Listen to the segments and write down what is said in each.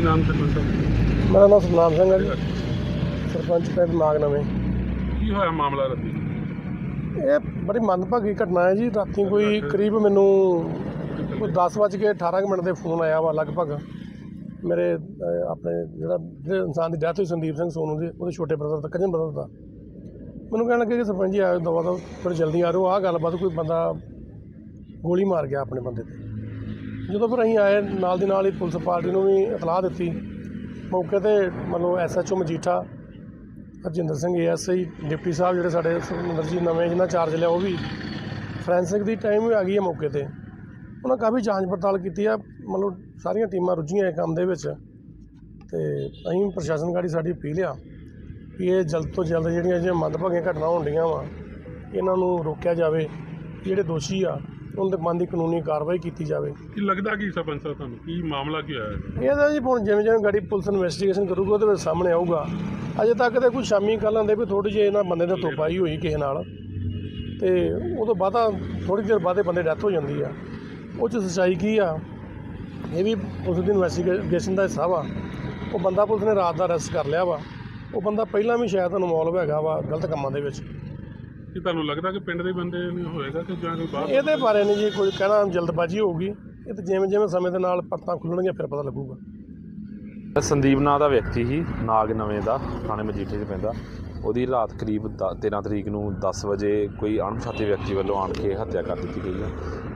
ਮੇਰਾ ਨਾਮ ਸਤਨਾਮ ਸਿੰਘ ਹੈ ਜੀ। ਸਰਪੰਚ ਪਿੰਡ ਨਾਗ ਨਵੇਂ ਕੀ ਹੋਇਆ ਮਾਮਲਾ ਰੱਤੀ? ਇਹ ਬੜੀ ਮੰਦਭਾਗੀ ਘਟਨਾ ਹੈ ਜੀ। ਰਾਤੀ ਕੋਈ ਕਰੀਬ ਮੈਨੂੰ ਕੋਈ 10 ਵੱਜ ਕੇ 18 ਕੁ ਮਿੰਟ ਦੇ ਫੋਨ ਆਇਆ ਵਾ ਲਗਭਗ। ਮੇਰੇ ਅਹ, ਆਪਣੇ ਜਿਹੜਾ ਜਿਹੜੇ ਇਨਸਾਨ ਦੀ ਡੈਥ ਹੋਈ ਸੰਦੀਪ ਸਿੰਘ ਸੋਨੂ ਦੀ ਉਹਦੇ ਛੋਟੇ ਬ੍ਰਦਰ ਦਾ ਕਜਨ ਬ੍ਰਦਰ ਦਾ। ਮੈਨੂੰ ਕਹਿਣ ਲੱਗੇ ਕਿ ਸਰਪੰਚ ਜੀ ਆਇਓ ਦਵਾ ਦੋ ਥੋੜੀ ਜਲਦੀ ਆ ਰਹੋ ਆਹ ਗੱਲਬਾਤ ਕੋਈ ਬੰਦਾ ਗੋਲੀ ਮਾਰ ਗਿਆ ਆਪਣੇ ਬੰਦੇ ਤੇ। ਜਦੋਂ ਫਿਰ ਅਸੀਂ ਆਏ, ਨਾਲ ਦੀ ਨਾਲ ਹੀ ਪੁਲਿਸ ਪਾਰਟੀ ਨੂੰ ਵੀ ਇਤਲਾਹ ਦਿੱਤੀ। ਮੌਕੇ ਤੇ ਮਤਲਬ SHO Majitha, Harjinder Singh ASI deputy ਸਾਹਿਬ ਜਿਹੜੇ ਸਾਡੇ ਸੁਖਮੰਦਰ ਜੀ ਨਵੇਂ ਜਿਹਨਾਂ ਚਾਰਜ ਲਿਆ, ਉਹ ਵੀ ਫੋਰੈਂਸਿਕ ਦੀ ਟਾਈਮ ਵੀ ਆ ਗਈ ਹੈ ਮੌਕੇ ਤੇ। ਉਹਨਾਂ ਕਾਫੀ ਜਾਂਚ ਪੜਤਾਲ ਕੀਤੀ ਆ, ਮਤਲਬ ਸਾਰੀਆਂ ਟੀਮਾਂ ਰੁੱਝੀਆਂ ਇਹ ਕੰਮ ਦੇ ਵਿੱਚ। ਤੇ ਅਸੀਂ ਪ੍ਰਸ਼ਾਸਨ ਗਾੜੀ ਸਾਡੀ ਅਪੀਲ ਆ ਵੀ ਇਹ ਜਲਦ ਤੋਂ ਜਲਦ ਜਿਹੜੀਆਂ ਜਿਹੜੀਆਂ ਮੰਦਭਾਗੀਆਂ ਘਟਨਾ ਹੋਣਡੀਆਂ ਵਾ, ਇਹਨਾਂ ਨੂੰ ਰੋਕਿਆ ਜਾਵੇ। ਜਿਹੜੇ ਦੋਸ਼ੀ ਆ ਉਹਨਾਂ ਦੇ ਬੰਦੀ ਕਾਨੂੰਨੀ ਕਾਰਵਾਈ ਕੀਤੀ ਜਾਵੇ। ਕੀ ਲੱਗਦਾ ਕੀ ਸਰਪੰਚ ਸਾਹਿਬ ਤੁਹਾਨੂੰ? ਕੀ ਮਾਮਲਾ ਕੀ ਹੋਇਆ? ਹੈ? ਇਹਦਾ ਜੀ ਹੁਣ ਜਿਵੇਂ ਜਿਵੇਂ ਗਾੜੀ ਪੁਲਿਸ ਇਨਵੈਸਟੀਗੇਸ਼ਨ ਕਰੂਗਾ ਉਹਦੇ ਵਿੱਚ ਸਾਹਮਣੇ ਆਊਗਾ। ਅਜੇ ਤੱਕ ਤੇ ਕੋਈ ਸ਼ਾਮੀ ਕੱਲ੍ਹ ਆਂਦੇ ਵੀ ਥੋੜੀ ਜਿਹੀ ਇਹਨਾਂ ਬੰਦੇ ਨੇ ਤੋਪਾਈ ਹੋਈ ਕਿਸੇ ਨਾਲ। ਤੇ ਉਹ ਤੋਂ ਬਾਅਦ ਥੋੜੀ ਦੇਰ ਬਾਅਦ ਇਹ ਬੰਦੇ ਡੈਥ ਹੋ ਜਾਂਦੀ ਆ। ਉਹ ਚ ਸੱਚਾਈ ਕੀ ਆ? ਇਹ ਵੀ ਪੁਲਿਸ ਦੀ ਇਨਵੈਸਟੀਗੇਸ਼ਨ ਦਾ ਹਿੱਸਾ ਵਾ। ਉਹ ਬੰਦਾ ਪੁਲਿਸ ਨੇ ਰਾਤ ਦਾ ਅਰੈਸਟ ਕਰ ਲਿਆ ਵਾ। ਉਹ ਬੰਦਾ ਪਹਿਲਾਂ ਵੀ ਸ਼ਾਇਦ ਇਨਵੋਲਵ ਹੈਗਾ ਵਾ ਗਲਤ ਕੰਮਾਂ ਦੇ ਵਿੱਚ। ਕੀ ਤੁਹਾਨੂੰ ਲੱਗਦਾ ਕਿ ਪਿੰਡ ਦੇ ਬੰਦੇ ਨੇ ਹੋਏਗਾ ਕਿ ਜਾਂ ਕੋਈ ਬਾਹਰ ਇਹਦੇ ਬਾਰੇ ਨਹੀਂ ਜੀ ਕੋਈ ਕਹਿਣਾ ਜਲਦਬਾਜ਼ੀ ਹੋਊਗੀ। ਇਹ ਤਾਂ ਜਿਵੇਂ ਜਿਵੇਂ ਸਮੇਂ ਦੇ ਨਾਲ ਪਰਤਾਂ ਖੁੱਲਣਗੀਆਂ ਫਿਰ ਪਤਾ ਲੱਗੂਗਾ। ਸੰਦੀਪ ਨਾਂ ਦਾ ਵਿਅਕਤੀ ਸੀ ਨਾਗ ਨਵੇਂ ਦਾ ਥਾਣੇ ਮਜੀਠੇ 'ਚ ਪੈਂਦਾ। ਉਹਦੀ ਰਾਤ ਕਰੀਬ ਦ- 13 ਤਰੀਕ ਨੂੰ 10 ਵਜੇ ਕੋਈ ਅਣਪਛਾਤੇ ਵਿਅਕਤੀ ਵੱਲੋਂ ਆਣ ਕੇ ਹੱਤਿਆ ਕਰ ਦਿੱਤੀ ਗਈ ਹੈ।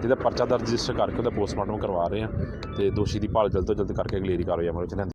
ਜਿਹਦਾ ਪਰਚਾ ਦਰਜ ਰਜਿਸਟਰ ਕਰਕੇ ਉਹਦਾ ਪੋਸਟਮਾਰਟਮ ਕਰਵਾ ਰਹੇ ਹਾਂ ਤੇ ਦੋਸ਼ੀ ਦੀ ਭਾਲ ਜਲਦ ਤੋਂ ਜਲਦ ਕਰਕੇ ਅਗਲੇਰੀ ਕਾਰਵਾਈ ਅਮਲ ਵਿੱਚ ਲਿਆਂਦੀ